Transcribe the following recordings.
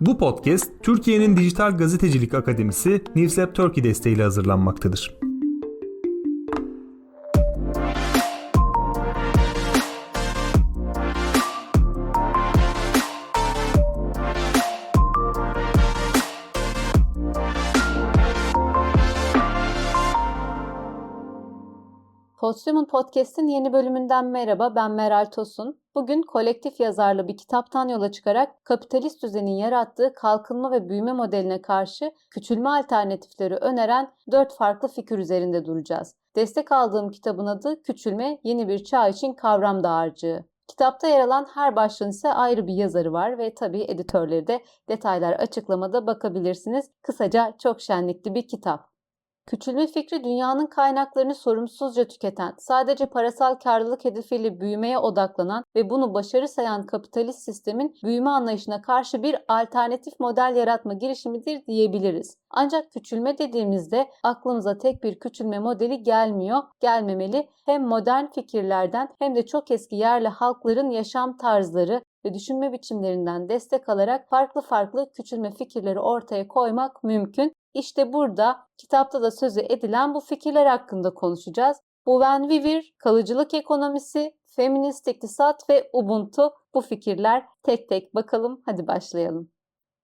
Bu podcast Türkiye'nin Dijital Gazetecilik Akademisi Newslab Turkey desteğiyle hazırlanmaktadır. Posthuman Podcast'in yeni bölümünden merhaba, ben Meral Tosun. Bugün kolektif yazarlı bir kitaptan yola çıkarak kapitalist düzenin yarattığı kalkınma ve büyüme modeline karşı küçülme alternatifleri öneren dört farklı fikir üzerinde duracağız. Destek aldığım kitabın adı Küçülme Yeni Bir Çağ için Kavram Dağarcığı. Kitapta yer alan her başlığın ise ayrı bir yazarı var ve tabii editörleri de detaylar açıklamada bakabilirsiniz. Kısaca çok şenlikli bir kitap. Küçülme fikri dünyanın kaynaklarını sorumsuzca tüketen, sadece parasal karlılık hedefiyle büyümeye odaklanan ve bunu başarı sayan kapitalist sistemin büyüme anlayışına karşı bir alternatif model yaratma girişimidir diyebiliriz. Ancak küçülme dediğimizde aklımıza tek bir küçülme modeli gelmiyor, gelmemeli. Hem modern fikirlerden hem de çok eski yerli halkların yaşam tarzları ve düşünme biçimlerinden destek alarak farklı farklı küçülme fikirleri ortaya koymak mümkün. İşte burada kitapta da sözü edilen bu fikirler hakkında konuşacağız. Bowen Vivir, kalıcılık ekonomisi, feminist iktisat ve Ubuntu bu fikirler tek tek bakalım hadi başlayalım.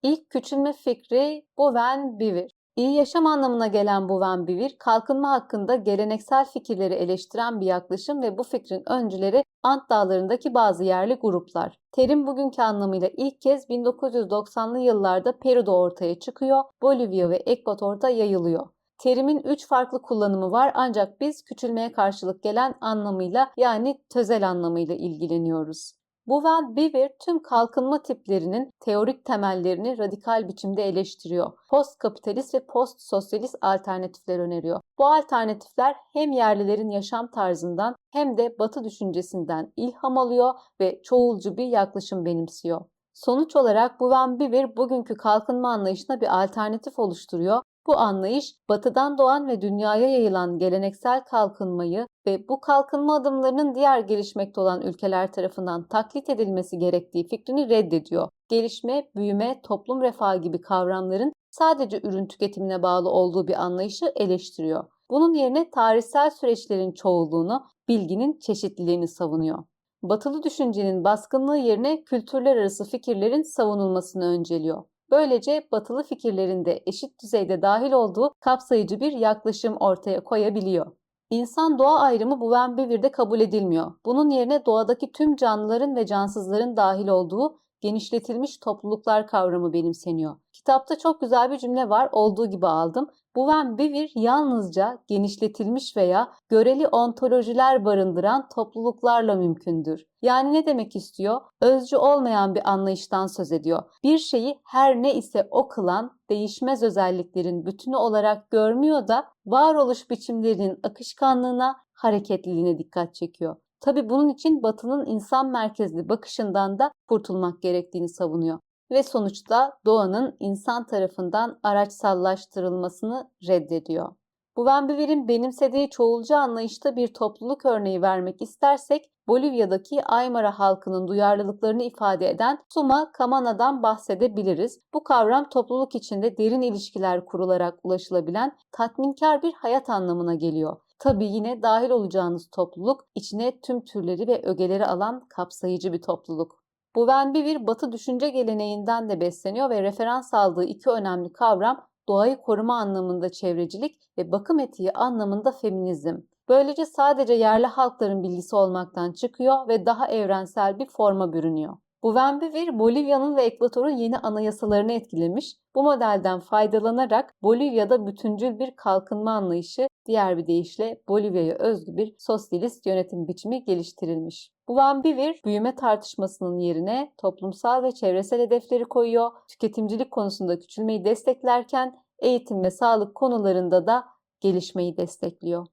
İlk küçülme fikri Bowen Vivir. İyi yaşam anlamına gelen bu Van Bivir, kalkınma hakkında geleneksel fikirleri eleştiren bir yaklaşım ve bu fikrin öncüleri Ant Dağları'ndaki bazı yerli gruplar. Terim bugünkü anlamıyla ilk kez 1990'lı yıllarda Peru'da ortaya çıkıyor, Bolivya ve Ekvator'da yayılıyor. Terimin üç farklı kullanımı var ancak biz küçülmeye karşılık gelen anlamıyla yani tözel anlamıyla ilgileniyoruz. Ve Beaver tüm kalkınma tiplerinin teorik temellerini radikal biçimde eleştiriyor. Post kapitalist ve post sosyalist alternatifler öneriyor. Bu alternatifler hem yerlilerin yaşam tarzından hem de batı düşüncesinden ilham alıyor ve çoğulcu bir yaklaşım benimsiyor. Sonuç olarak Van Beaver bugünkü kalkınma anlayışına bir alternatif oluşturuyor bu anlayış batıdan doğan ve dünyaya yayılan geleneksel kalkınmayı ve bu kalkınma adımlarının diğer gelişmekte olan ülkeler tarafından taklit edilmesi gerektiği fikrini reddediyor. Gelişme, büyüme, toplum refahı gibi kavramların sadece ürün tüketimine bağlı olduğu bir anlayışı eleştiriyor. Bunun yerine tarihsel süreçlerin çoğulluğunu, bilginin çeşitliliğini savunuyor. Batılı düşüncenin baskınlığı yerine kültürler arası fikirlerin savunulmasını önceliyor. Böylece batılı fikirlerinde eşit düzeyde dahil olduğu kapsayıcı bir yaklaşım ortaya koyabiliyor. İnsan doğa ayrımı bu Bevir'de kabul edilmiyor. Bunun yerine doğadaki tüm canlıların ve cansızların dahil olduğu genişletilmiş topluluklar kavramı benimseniyor. Kitapta çok güzel bir cümle var, olduğu gibi aldım. Bu Van Bivir yalnızca genişletilmiş veya göreli ontolojiler barındıran topluluklarla mümkündür. Yani ne demek istiyor? Özcü olmayan bir anlayıştan söz ediyor. Bir şeyi her ne ise o kılan değişmez özelliklerin bütünü olarak görmüyor da varoluş biçimlerinin akışkanlığına, hareketliliğine dikkat çekiyor. Tabi bunun için Batı'nın insan merkezli bakışından da kurtulmak gerektiğini savunuyor ve sonuçta doğanın insan tarafından araçsallaştırılmasını reddediyor. Bu Van Bever'in benimsediği çoğulcu anlayışta bir topluluk örneği vermek istersek Bolivya'daki Aymara halkının duyarlılıklarını ifade eden Suma Kamana'dan bahsedebiliriz. Bu kavram topluluk içinde derin ilişkiler kurularak ulaşılabilen tatminkar bir hayat anlamına geliyor. Tabii yine dahil olacağınız topluluk içine tüm türleri ve ögeleri alan kapsayıcı bir topluluk. Bu Venbi bir batı düşünce geleneğinden de besleniyor ve referans aldığı iki önemli kavram doğayı koruma anlamında çevrecilik ve bakım etiği anlamında feminizm. Böylece sadece yerli halkların bilgisi olmaktan çıkıyor ve daha evrensel bir forma bürünüyor. Bu Venbivir, Bolivya'nın ve Ekvator'un yeni anayasalarını etkilemiş. Bu modelden faydalanarak Bolivya'da bütüncül bir kalkınma anlayışı, diğer bir deyişle Bolivya'ya özgü bir sosyalist yönetim biçimi geliştirilmiş. Bu Venbivir, büyüme tartışmasının yerine toplumsal ve çevresel hedefleri koyuyor, tüketimcilik konusunda küçülmeyi desteklerken eğitim ve sağlık konularında da gelişmeyi destekliyor.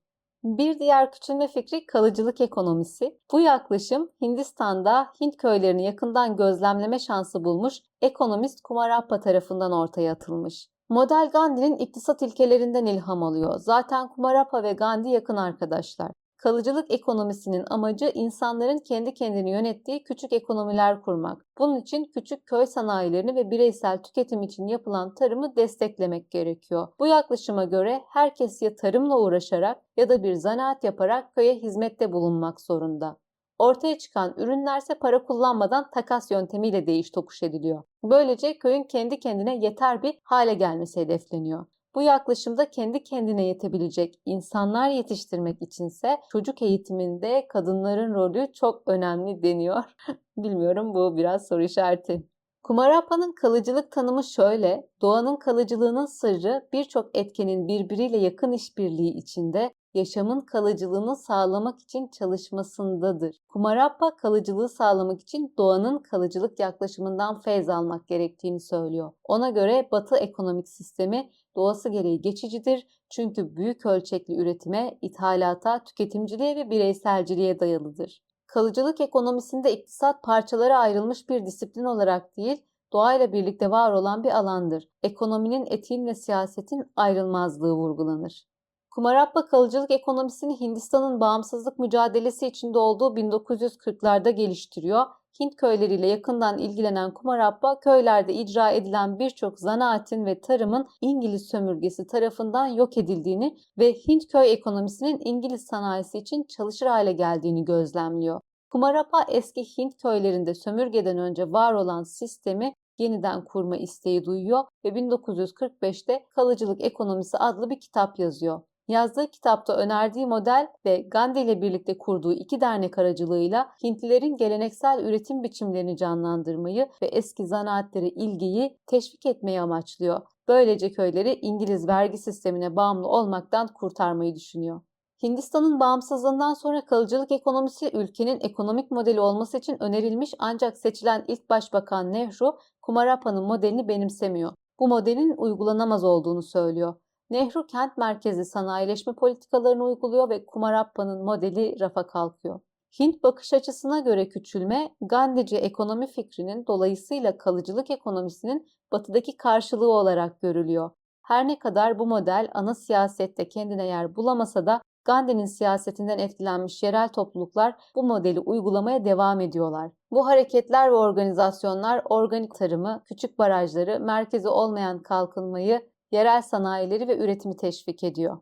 Bir diğer küçülme fikri kalıcılık ekonomisi. Bu yaklaşım Hindistan'da Hint köylerini yakından gözlemleme şansı bulmuş ekonomist Kumarappa tarafından ortaya atılmış. Model Gandhi'nin iktisat ilkelerinden ilham alıyor. Zaten Kumarappa ve Gandhi yakın arkadaşlar. Kalıcılık ekonomisinin amacı insanların kendi kendini yönettiği küçük ekonomiler kurmak. Bunun için küçük köy sanayilerini ve bireysel tüketim için yapılan tarımı desteklemek gerekiyor. Bu yaklaşıma göre herkes ya tarımla uğraşarak ya da bir zanaat yaparak köye hizmette bulunmak zorunda. Ortaya çıkan ürünlerse para kullanmadan takas yöntemiyle değiş tokuş ediliyor. Böylece köyün kendi kendine yeter bir hale gelmesi hedefleniyor. Bu yaklaşımda kendi kendine yetebilecek insanlar yetiştirmek içinse çocuk eğitiminde kadınların rolü çok önemli deniyor. Bilmiyorum bu biraz soru işareti. Kumarapa'nın kalıcılık tanımı şöyle, doğanın kalıcılığının sırrı birçok etkenin birbiriyle yakın işbirliği içinde yaşamın kalıcılığını sağlamak için çalışmasındadır. Kumarappa kalıcılığı sağlamak için doğanın kalıcılık yaklaşımından feyz almak gerektiğini söylüyor. Ona göre Batı ekonomik sistemi doğası gereği geçicidir çünkü büyük ölçekli üretime, ithalata, tüketimciliğe ve bireyselciliğe dayalıdır. Kalıcılık ekonomisinde iktisat parçalara ayrılmış bir disiplin olarak değil, doğayla birlikte var olan bir alandır. Ekonominin, etiğin ve siyasetin ayrılmazlığı vurgulanır. Kumarappa kalıcılık ekonomisini Hindistan'ın bağımsızlık mücadelesi içinde olduğu 1940'larda geliştiriyor. Hint köyleriyle yakından ilgilenen Kumarappa, köylerde icra edilen birçok zanaatin ve tarımın İngiliz sömürgesi tarafından yok edildiğini ve Hint köy ekonomisinin İngiliz sanayisi için çalışır hale geldiğini gözlemliyor. Kumarappa eski Hint köylerinde sömürgeden önce var olan sistemi yeniden kurma isteği duyuyor ve 1945'te Kalıcılık Ekonomisi adlı bir kitap yazıyor. Yazdığı kitapta önerdiği model ve Gandhi ile birlikte kurduğu iki dernek aracılığıyla Hintlilerin geleneksel üretim biçimlerini canlandırmayı ve eski zanaatlere ilgiyi teşvik etmeyi amaçlıyor. Böylece köyleri İngiliz vergi sistemine bağımlı olmaktan kurtarmayı düşünüyor. Hindistan'ın bağımsızlığından sonra kalıcılık ekonomisi ülkenin ekonomik modeli olması için önerilmiş ancak seçilen ilk başbakan Nehru, Kumarappa'nın modelini benimsemiyor. Bu modelin uygulanamaz olduğunu söylüyor. Nehru kent merkezi sanayileşme politikalarını uyguluyor ve Kumarappa'nın modeli rafa kalkıyor. Hint bakış açısına göre küçülme, Gandhici ekonomi fikrinin dolayısıyla kalıcılık ekonomisinin batıdaki karşılığı olarak görülüyor. Her ne kadar bu model ana siyasette kendine yer bulamasa da Gandhi'nin siyasetinden etkilenmiş yerel topluluklar bu modeli uygulamaya devam ediyorlar. Bu hareketler ve organizasyonlar organik tarımı, küçük barajları, merkezi olmayan kalkınmayı, yerel sanayileri ve üretimi teşvik ediyor.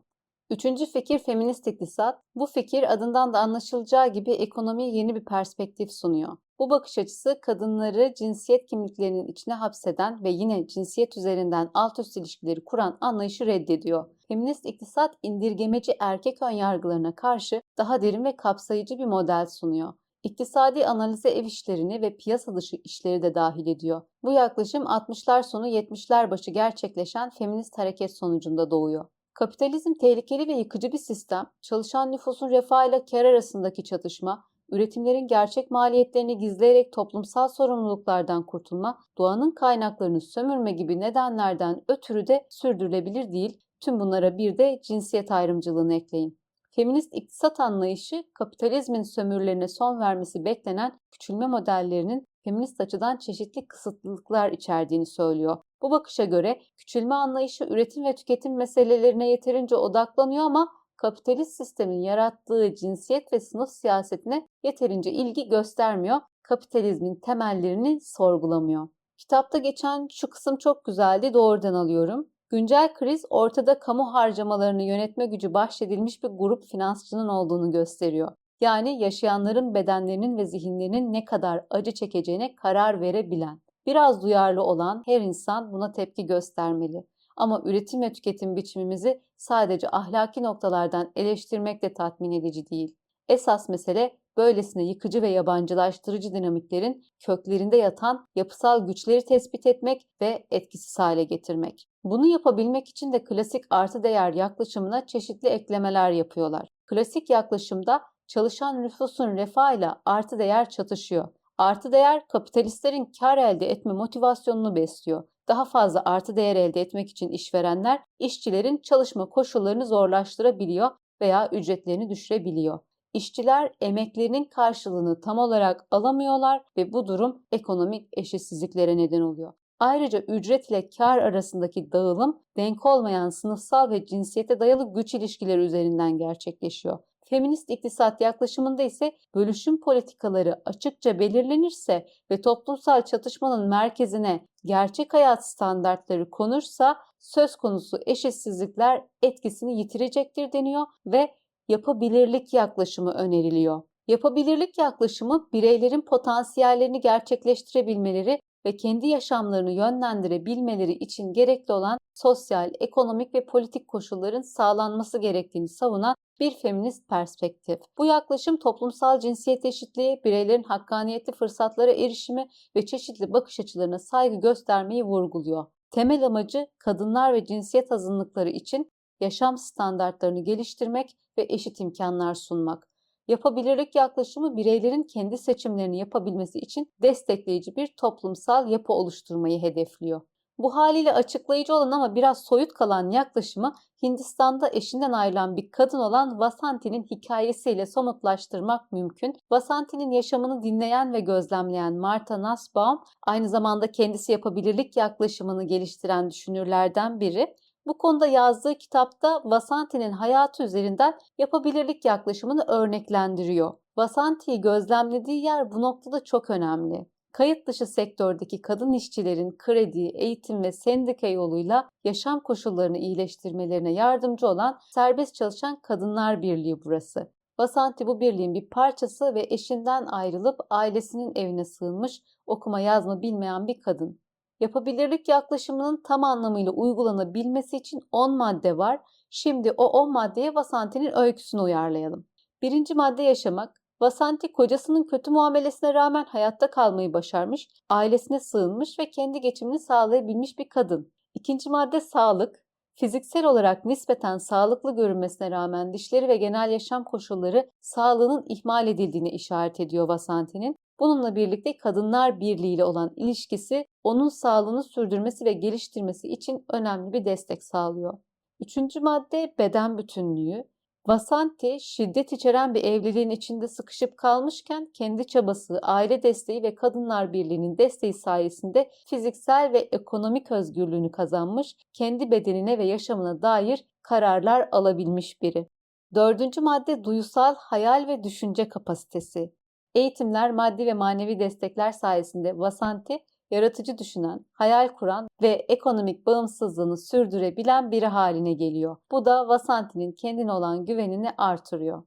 Üçüncü fikir feminist iktisat. Bu fikir adından da anlaşılacağı gibi ekonomiye yeni bir perspektif sunuyor. Bu bakış açısı kadınları cinsiyet kimliklerinin içine hapseden ve yine cinsiyet üzerinden alt üst ilişkileri kuran anlayışı reddediyor. Feminist iktisat indirgemeci erkek önyargılarına karşı daha derin ve kapsayıcı bir model sunuyor. İktisadi analize ev işlerini ve piyasa dışı işleri de dahil ediyor. Bu yaklaşım 60'lar sonu 70'ler başı gerçekleşen feminist hareket sonucunda doğuyor. Kapitalizm tehlikeli ve yıkıcı bir sistem, çalışan nüfusun refahıyla kar arasındaki çatışma, üretimlerin gerçek maliyetlerini gizleyerek toplumsal sorumluluklardan kurtulma, doğanın kaynaklarını sömürme gibi nedenlerden ötürü de sürdürülebilir değil. Tüm bunlara bir de cinsiyet ayrımcılığını ekleyin. Feminist iktisat anlayışı kapitalizmin sömürülerine son vermesi beklenen küçülme modellerinin feminist açıdan çeşitli kısıtlılıklar içerdiğini söylüyor. Bu bakışa göre küçülme anlayışı üretim ve tüketim meselelerine yeterince odaklanıyor ama kapitalist sistemin yarattığı cinsiyet ve sınıf siyasetine yeterince ilgi göstermiyor. Kapitalizmin temellerini sorgulamıyor. Kitapta geçen şu kısım çok güzeldi, doğrudan alıyorum. Güncel kriz ortada kamu harcamalarını yönetme gücü bahşedilmiş bir grup finansçının olduğunu gösteriyor. Yani yaşayanların bedenlerinin ve zihinlerinin ne kadar acı çekeceğine karar verebilen. Biraz duyarlı olan her insan buna tepki göstermeli. Ama üretim ve tüketim biçimimizi sadece ahlaki noktalardan eleştirmek de tatmin edici değil. Esas mesele böylesine yıkıcı ve yabancılaştırıcı dinamiklerin köklerinde yatan yapısal güçleri tespit etmek ve etkisiz hale getirmek. Bunu yapabilmek için de klasik artı değer yaklaşımına çeşitli eklemeler yapıyorlar. Klasik yaklaşımda çalışan nüfusun refahıyla artı değer çatışıyor. Artı değer kapitalistlerin kar elde etme motivasyonunu besliyor. Daha fazla artı değer elde etmek için işverenler işçilerin çalışma koşullarını zorlaştırabiliyor veya ücretlerini düşürebiliyor. İşçiler emeklerinin karşılığını tam olarak alamıyorlar ve bu durum ekonomik eşitsizliklere neden oluyor. Ayrıca ücret ile kar arasındaki dağılım denk olmayan sınıfsal ve cinsiyete dayalı güç ilişkileri üzerinden gerçekleşiyor. Feminist iktisat yaklaşımında ise bölüşüm politikaları açıkça belirlenirse ve toplumsal çatışmanın merkezine gerçek hayat standartları konursa söz konusu eşitsizlikler etkisini yitirecektir deniyor ve yapabilirlik yaklaşımı öneriliyor. Yapabilirlik yaklaşımı bireylerin potansiyellerini gerçekleştirebilmeleri ve kendi yaşamlarını yönlendirebilmeleri için gerekli olan sosyal, ekonomik ve politik koşulların sağlanması gerektiğini savunan bir feminist perspektif. Bu yaklaşım toplumsal cinsiyet eşitliği, bireylerin hakkaniyetli fırsatlara erişimi ve çeşitli bakış açılarına saygı göstermeyi vurguluyor. Temel amacı kadınlar ve cinsiyet azınlıkları için yaşam standartlarını geliştirmek ve eşit imkanlar sunmak. Yapabilirlik yaklaşımı bireylerin kendi seçimlerini yapabilmesi için destekleyici bir toplumsal yapı oluşturmayı hedefliyor. Bu haliyle açıklayıcı olan ama biraz soyut kalan yaklaşımı Hindistan'da eşinden ayrılan bir kadın olan Vasanti'nin hikayesiyle somutlaştırmak mümkün. Vasanti'nin yaşamını dinleyen ve gözlemleyen Martha Nussbaum aynı zamanda kendisi yapabilirlik yaklaşımını geliştiren düşünürlerden biri. Bu konuda yazdığı kitapta Vasanti'nin hayatı üzerinden yapabilirlik yaklaşımını örneklendiriyor. Vasanti'yi gözlemlediği yer bu noktada çok önemli. Kayıt dışı sektördeki kadın işçilerin kredi, eğitim ve sendika yoluyla yaşam koşullarını iyileştirmelerine yardımcı olan serbest çalışan kadınlar birliği burası. Vasanti bu birliğin bir parçası ve eşinden ayrılıp ailesinin evine sığınmış, okuma yazma bilmeyen bir kadın. Yapabilirlik yaklaşımının tam anlamıyla uygulanabilmesi için 10 madde var. Şimdi o 10 maddeye Vasanti'nin öyküsünü uyarlayalım. Birinci madde yaşamak. Vasanti kocasının kötü muamelesine rağmen hayatta kalmayı başarmış, ailesine sığınmış ve kendi geçimini sağlayabilmiş bir kadın. İkinci madde sağlık. Fiziksel olarak nispeten sağlıklı görünmesine rağmen dişleri ve genel yaşam koşulları sağlığının ihmal edildiğini işaret ediyor Vasanti'nin. Bununla birlikte Kadınlar Birliği ile olan ilişkisi onun sağlığını sürdürmesi ve geliştirmesi için önemli bir destek sağlıyor. Üçüncü madde beden bütünlüğü. Vasanti şiddet içeren bir evliliğin içinde sıkışıp kalmışken kendi çabası, aile desteği ve Kadınlar Birliği'nin desteği sayesinde fiziksel ve ekonomik özgürlüğünü kazanmış, kendi bedenine ve yaşamına dair kararlar alabilmiş biri. Dördüncü madde duysal hayal ve düşünce kapasitesi. Eğitimler, maddi ve manevi destekler sayesinde Vasanti yaratıcı düşünen, hayal kuran ve ekonomik bağımsızlığını sürdürebilen biri haline geliyor. Bu da Vasanti'nin kendine olan güvenini artırıyor.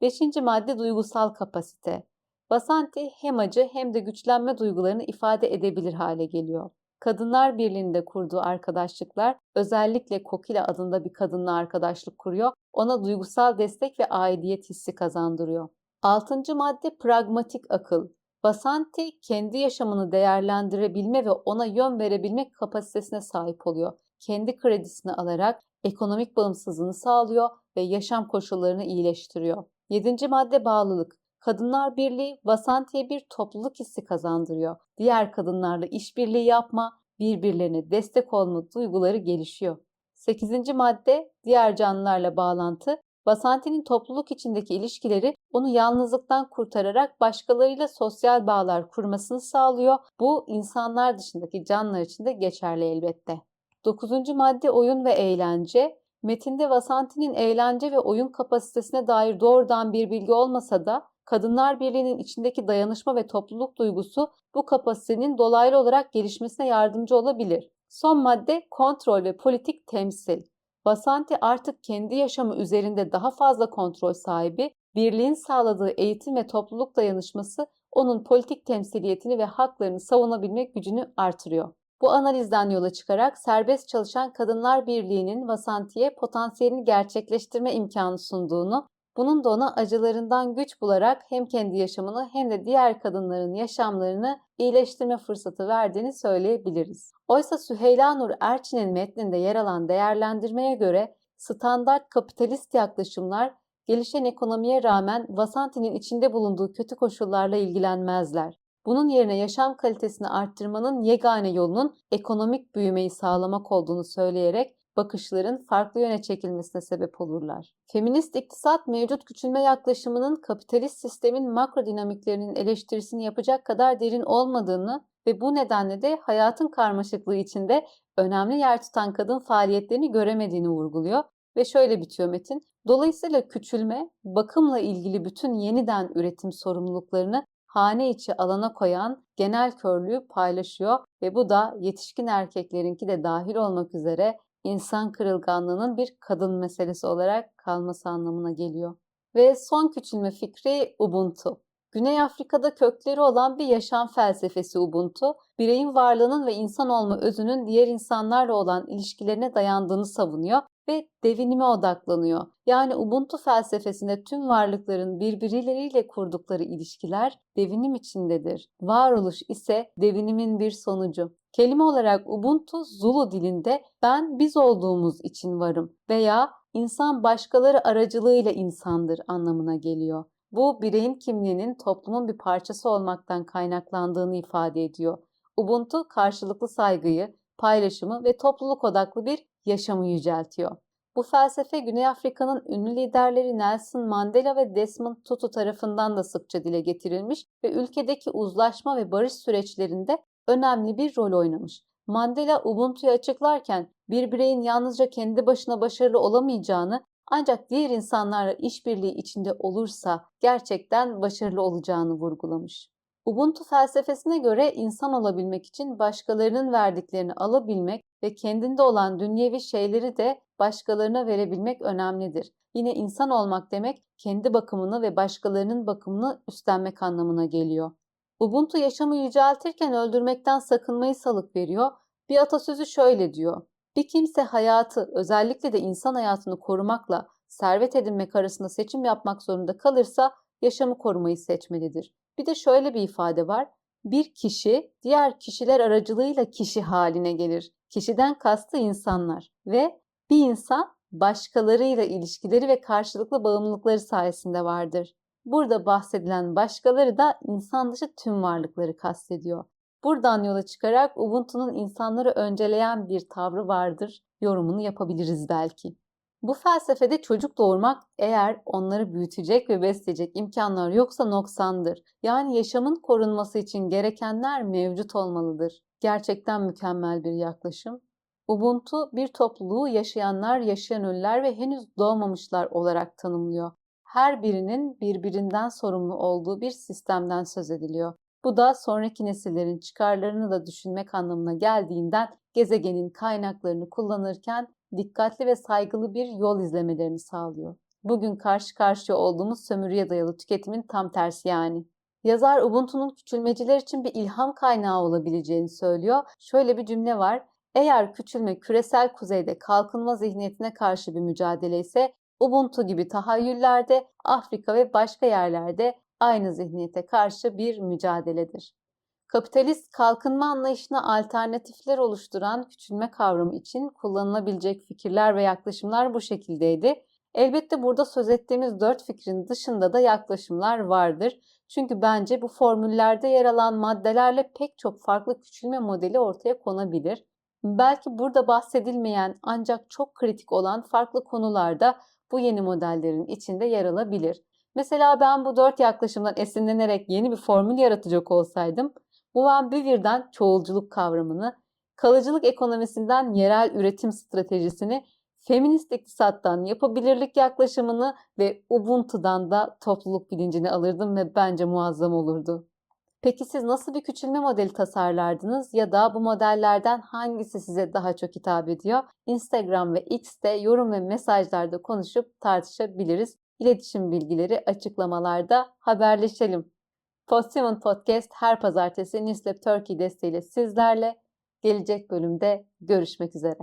Beşinci madde duygusal kapasite. Vasanti hem acı hem de güçlenme duygularını ifade edebilir hale geliyor. Kadınlar Birliği'nde kurduğu arkadaşlıklar özellikle Kokila adında bir kadınla arkadaşlık kuruyor. Ona duygusal destek ve aidiyet hissi kazandırıyor. Altıncı madde pragmatik akıl. Basanti kendi yaşamını değerlendirebilme ve ona yön verebilmek kapasitesine sahip oluyor. Kendi kredisini alarak ekonomik bağımsızlığını sağlıyor ve yaşam koşullarını iyileştiriyor. Yedinci madde bağlılık. Kadınlar Birliği Vasanti'ye bir topluluk hissi kazandırıyor. Diğer kadınlarla işbirliği yapma, birbirlerine destek olma duyguları gelişiyor. Sekizinci madde diğer canlılarla bağlantı. Vasanti'nin topluluk içindeki ilişkileri onu yalnızlıktan kurtararak başkalarıyla sosyal bağlar kurmasını sağlıyor. Bu insanlar dışındaki canlılar için de geçerli elbette. Dokuzuncu madde oyun ve eğlence. Metinde Vasanti'nin eğlence ve oyun kapasitesine dair doğrudan bir bilgi olmasa da Kadınlar Birliği'nin içindeki dayanışma ve topluluk duygusu bu kapasitenin dolaylı olarak gelişmesine yardımcı olabilir. Son madde kontrol ve politik temsil. Vasanti artık kendi yaşamı üzerinde daha fazla kontrol sahibi, birliğin sağladığı eğitim ve topluluk dayanışması onun politik temsiliyetini ve haklarını savunabilmek gücünü artırıyor. Bu analizden yola çıkarak serbest çalışan Kadınlar Birliği'nin Vasanti'ye potansiyelini gerçekleştirme imkanı sunduğunu, bunun da ona acılarından güç bularak hem kendi yaşamını hem de diğer kadınların yaşamlarını iyileştirme fırsatı verdiğini söyleyebiliriz. Oysa Süheyla Nur Erçin'in metninde yer alan değerlendirmeye göre standart kapitalist yaklaşımlar gelişen ekonomiye rağmen Vasanti'nin içinde bulunduğu kötü koşullarla ilgilenmezler. Bunun yerine yaşam kalitesini arttırmanın yegane yolunun ekonomik büyümeyi sağlamak olduğunu söyleyerek bakışların farklı yöne çekilmesine sebep olurlar. Feminist iktisat mevcut küçülme yaklaşımının kapitalist sistemin makro dinamiklerinin eleştirisini yapacak kadar derin olmadığını ve bu nedenle de hayatın karmaşıklığı içinde önemli yer tutan kadın faaliyetlerini göremediğini vurguluyor. Ve şöyle bitiyor metin. Dolayısıyla küçülme, bakımla ilgili bütün yeniden üretim sorumluluklarını hane içi alana koyan genel körlüğü paylaşıyor ve bu da yetişkin erkeklerinki de dahil olmak üzere insan kırılganlığının bir kadın meselesi olarak kalması anlamına geliyor. Ve son küçülme fikri Ubuntu. Güney Afrika'da kökleri olan bir yaşam felsefesi Ubuntu, bireyin varlığının ve insan olma özünün diğer insanlarla olan ilişkilerine dayandığını savunuyor ve devinime odaklanıyor. Yani Ubuntu felsefesinde tüm varlıkların birbirleriyle kurdukları ilişkiler devinim içindedir. Varoluş ise devinimin bir sonucu. Kelime olarak Ubuntu Zulu dilinde ben biz olduğumuz için varım veya insan başkaları aracılığıyla insandır anlamına geliyor. Bu bireyin kimliğinin toplumun bir parçası olmaktan kaynaklandığını ifade ediyor. Ubuntu karşılıklı saygıyı, paylaşımı ve topluluk odaklı bir yaşamı yüceltiyor. Bu felsefe Güney Afrika'nın ünlü liderleri Nelson Mandela ve Desmond Tutu tarafından da sıkça dile getirilmiş ve ülkedeki uzlaşma ve barış süreçlerinde önemli bir rol oynamış. Mandela Ubuntu'yu açıklarken bir bireyin yalnızca kendi başına başarılı olamayacağını ancak diğer insanlarla işbirliği içinde olursa gerçekten başarılı olacağını vurgulamış. Ubuntu felsefesine göre insan olabilmek için başkalarının verdiklerini alabilmek ve kendinde olan dünyevi şeyleri de başkalarına verebilmek önemlidir. Yine insan olmak demek kendi bakımını ve başkalarının bakımını üstlenmek anlamına geliyor. Ubuntu yaşamı yüceltirken öldürmekten sakınmayı salık veriyor. Bir atasözü şöyle diyor. Bir kimse hayatı, özellikle de insan hayatını korumakla servet edinmek arasında seçim yapmak zorunda kalırsa yaşamı korumayı seçmelidir. Bir de şöyle bir ifade var. Bir kişi diğer kişiler aracılığıyla kişi haline gelir. Kişiden kastı insanlar ve bir insan başkalarıyla ilişkileri ve karşılıklı bağımlılıkları sayesinde vardır. Burada bahsedilen başkaları da insan dışı tüm varlıkları kastediyor. Buradan yola çıkarak Ubuntu'nun insanları önceleyen bir tavrı vardır yorumunu yapabiliriz belki. Bu felsefede çocuk doğurmak eğer onları büyütecek ve besleyecek imkanlar yoksa noksandır. Yani yaşamın korunması için gerekenler mevcut olmalıdır. Gerçekten mükemmel bir yaklaşım. Ubuntu bir topluluğu yaşayanlar, yaşayan ölüler ve henüz doğmamışlar olarak tanımlıyor. Her birinin birbirinden sorumlu olduğu bir sistemden söz ediliyor. Bu da sonraki nesillerin çıkarlarını da düşünmek anlamına geldiğinden gezegenin kaynaklarını kullanırken dikkatli ve saygılı bir yol izlemelerini sağlıyor. Bugün karşı karşıya olduğumuz sömürüye dayalı tüketimin tam tersi yani. Yazar Ubuntu'nun küçülmeciler için bir ilham kaynağı olabileceğini söylüyor. Şöyle bir cümle var. Eğer küçülme küresel kuzeyde kalkınma zihniyetine karşı bir mücadele ise Ubuntu gibi tahayyüllerde Afrika ve başka yerlerde aynı zihniyete karşı bir mücadeledir. Kapitalist kalkınma anlayışına alternatifler oluşturan küçülme kavramı için kullanılabilecek fikirler ve yaklaşımlar bu şekildeydi. Elbette burada söz ettiğimiz dört fikrin dışında da yaklaşımlar vardır. Çünkü bence bu formüllerde yer alan maddelerle pek çok farklı küçülme modeli ortaya konabilir. Belki burada bahsedilmeyen ancak çok kritik olan farklı konularda bu yeni modellerin içinde yer alabilir. Mesela ben bu dört yaklaşımdan esinlenerek yeni bir formül yaratacak olsaydım, bu Van Büvir'den çoğulculuk kavramını, kalıcılık ekonomisinden yerel üretim stratejisini, feminist iktisattan yapabilirlik yaklaşımını ve Ubuntu'dan da topluluk bilincini alırdım ve bence muazzam olurdu. Peki siz nasıl bir küçülme modeli tasarlardınız ya da bu modellerden hangisi size daha çok hitap ediyor? Instagram ve X'te yorum ve mesajlarda konuşup tartışabiliriz. İletişim bilgileri açıklamalarda haberleşelim. Posthuman Podcast her pazartesi Newslab Turkey desteğiyle sizlerle gelecek bölümde görüşmek üzere.